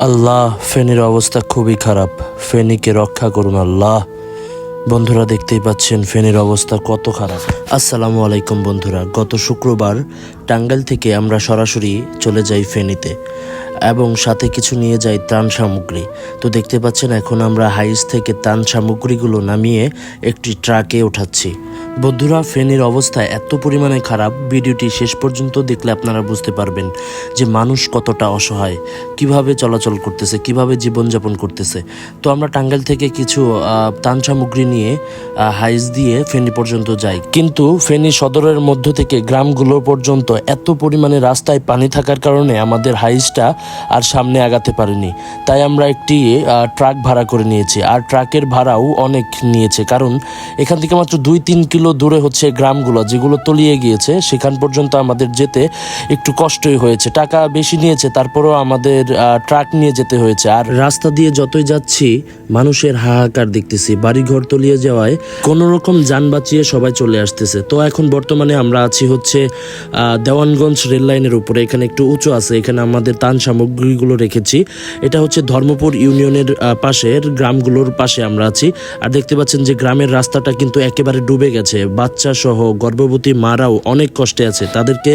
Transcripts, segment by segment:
আল্লাহ, ফেনীর অবস্থা খুবই খারাপ। ফেনীকে রক্ষা করুন আল্লাহ। বন্ধুরা দেখতেই পাচ্ছেন, ফেনীর অবস্থা কত খারাপ। আসসালামু আলাইকুম বন্ধুরা, গত শুক্রবার টাঙ্গাইল থেকে আমরা সরাসরি চলে যাই ফেনীতে এবং সাথে কিছু নিয়ে যাই ত্রাণ সামগ্রী। তো দেখতে পাচ্ছেন, এখন আমরা হাইস থেকে ত্রাণ সামগ্রীগুলো নামিয়ে একটি ট্রাকে ওঠাচ্ছি। বন্ধুরা ফেনীর অবস্থা এত পরিমাণে খারাপ, ভিডিওটি শেষ পর্যন্ত দেখলে আপনারা বুঝতে পারবেন যে মানুষ কতটা অসহায়, কীভাবে চলাচল করতেছে, কীভাবে জীবনযাপন করতেছে। তো আমরা টাঙ্গাইল থেকে কিছু ত্রাণ সামগ্রী নিয়ে হাইস দিয়ে ফেনী পর্যন্ত যাই। কিন্তু ফেনী সদরের মধ্য থেকে গ্রামগুলো পর্যন্ত এত পরিমাণে রাস্তায় পানি থাকার কারণে আমাদের হাইসটা আর সামনে আগাতে পারেনি। তাই আমরা একটি ট্রাক ভাড়া করে নিয়েছি। আর ট্রাকের ভাড়াও অনেক নিয়েছে। কারণ এখান থেকে মাত্র দুই তিন কিলো দূরে হচ্ছে গ্রামগুলো যেগুলো তলিয়ে গিয়েছে, সেখান পর্যন্ত আমাদের যেতে একটু কষ্টই হয়েছে। টাকা বেশি নিয়েছে, তারপরেও আমাদের ট্রাক নিয়ে যেতে হয়েছে। আর রাস্তা দিয়ে যতই যাচ্ছি, মানুষের হাহাকার দেখতেছি। বাড়িঘর তলিয়ে যাওয়ায় কোনো রকম যান বাঁচিয়ে সবাই চলে আসতেছে। তো এখন বর্তমানে আমরা আছি হচ্ছে দেওয়ানগঞ্জ রেল লাইনের উপরে। এখানে একটু উঁচু আছে, এখানে আমাদের তান সামগ্রীগুলো রেখেছি। এটা হচ্ছে ধর্মপুর ইউনিয়নের পাশের গ্রামগুলোর পাশে আমরা আছি। আর দেখতে পাচ্ছেন যে গ্রামের রাস্তাটা কিন্তু একেবারে ডুবে গেছে। বাচ্চা সহ গর্ভবতী মারাও অনেক কষ্টে আছে, তাদেরকে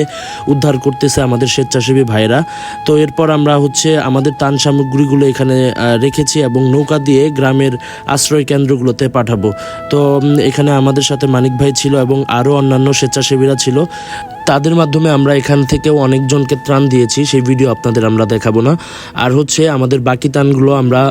উদ্ধার করতেছে আমাদের স্বেচ্ছাসেবী ভাইরা তো এরপর আমরা হচ্ছে আমাদের তান সামগ্রীগুলো এখানে রেখেছি এবং নৌকা দিয়ে গ্রামের আশ্রয় কেন্দ্রগুলোতে পাঠাবো। তো এখানে আমাদের সাথে মানিক ভাই ছিল এবং আরও অন্যান্য স্বেচ্ছাসেবীরা ছিল। তাদের মাধ্যমে আমরা এখান থেকেও অনেকজনকে ত্রাণ দিয়েছি, সেই ভিডিও আপনাদের আমরা দেখাবো না। আর হচ্ছে আমাদের বাকি ত্রাণগুলো আমরা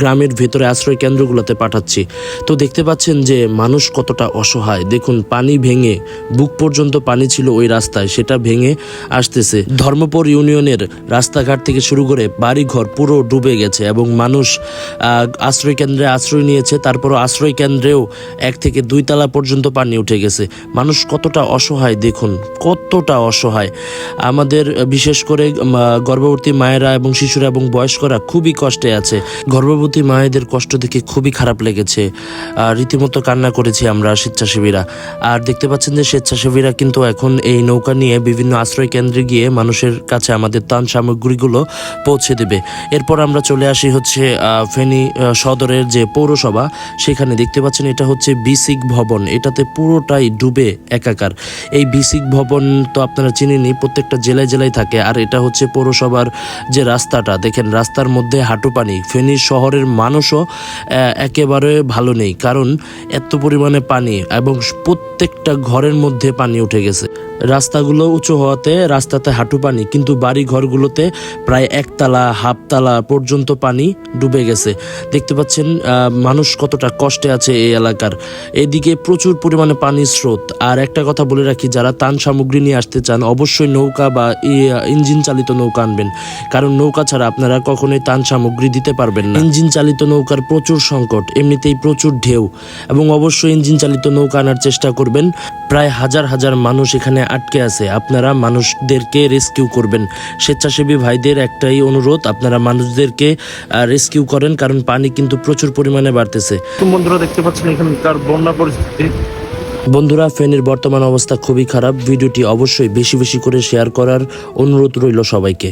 গ্রামের ভেতরে আশ্রয় কেন্দ্রগুলোতে পাঠাচ্ছি। তো দেখতে পাচ্ছেন যে মানুষ কতটা অসহায়। দেখুন, পানি ভেঙে, বুক পর্যন্ত পানি ছিল ওই রাস্তায়, সেটা ভেঙে আসতেছে। ধর্মপুর ইউনিয়নের রাস্তাঘাট থেকে শুরু করে বাড়িঘর পুরো ডুবে গেছে এবং মানুষ আশ্রয় কেন্দ্রে আশ্রয় নিয়েছে, তারপরও আশ্রয় কেন্দ্রেও এক থেকে দুই তলা পর্যন্ত পানি উঠে গেছে। মানুষ কতটা অসহায়, দেখুন কতটা অসহায়। আমাদের, বিশেষ করে গর্ভবতী মায়েরা এবং শিশুরা এবং বয়স্করা খুবই কষ্টে আছে। গর্ভবতী মায়েদের কষ্ট দেখে খুবই খারাপ লেগেছে। আর রীতিমতো কান্না করেছি আমরা স্বেচ্ছাসেবীরা। আর দেখতে পাচ্ছেন যে স্বেচ্ছাসেবীরা কিন্তু এখন এই নৌকা নিয়ে বিভিন্ন আশ্রয় কেন্দ্রে গিয়ে মানুষের কাছে আমাদের ত্রাণ সামগ্রীগুলো পৌঁছে দেবে। এরপর আমরা চলে আসি হচ্ছে ফেনী সদরের যে পৌরসভা, সেখানে দেখতে পাচ্ছেন এটা হচ্ছে বিসিক ভবন। এটাতে পুরোটাই ডুবে একাকার। এই বিসিক ভবন তো আপনারা চিনেনি, প্রত্যেকটা জেলায় জেলায় থাকে। আর এটা হচ্ছে পৌরসভার যে রাস্তাটা, দেখেন রাস্তার মধ্যে হাঁটু পানি। ফেনী শহরের মানুষও একেবারে ভালো নেই। কারণ এত পরিমাণে পানি এবং প্রত্যেকটা ঘরের মধ্যে পানি উঠে গেছে। রাস্তাগুলো উঁচু হওয়াতে রাস্তাতে হাঁটু পানি, কিন্তু বাড়ি ঘরগুলোতে প্রায় একতলা, হাফতলা পর্যন্ত পানি ডুবে গেছে। দেখতে পাচ্ছেন মানুষ কতটা কষ্টে আছে এই এলাকার। এদিকে প্রচুর পরিমাণে পানির স্রোত। আর একটা কথা বলে রাখি, যারা তান সামগ্রী নিয়ে আসতে চান, অবশ্যই নৌকা বা ইঞ্জিন চালিত নৌকা আনবেন। কারণ নৌকা ছাড়া আপনারা কখনোই তান সামগ্রী দিতে পারবেন না। ইঞ্জিন চালিত নৌকার প্রচুর সংকট, এমনিতেই প্রচুর ঢেউ। এবং অবশ্যই ইঞ্জিন চালিত নৌকা আনার চেষ্টা করবেন। প্রায় হাজার হাজার মানুষ এখানে আটকে আছে। আপনারা মানুষদেরকে রেস্কিউ করবেন। স্বেচ্ছাসেবী ভাইদের একটাই অনুরোধ আপনারা মানুষদেরকে রেস্কিউ করেন কারণ পানি কিন্তু প্রচুর পরিমাণে বাড়তেছে। বন্ধুরা দেখতে পাচ্ছেন এখানকার বন্যা পরিস্থিতি। বন্ধুরা ফেনীর বর্তমান অবস্থা খুবই খারাপ। ভিডিওটি অবশ্যই বেশি বেশি করে শেয়ার করার অনুরোধ রইল সবাইকে।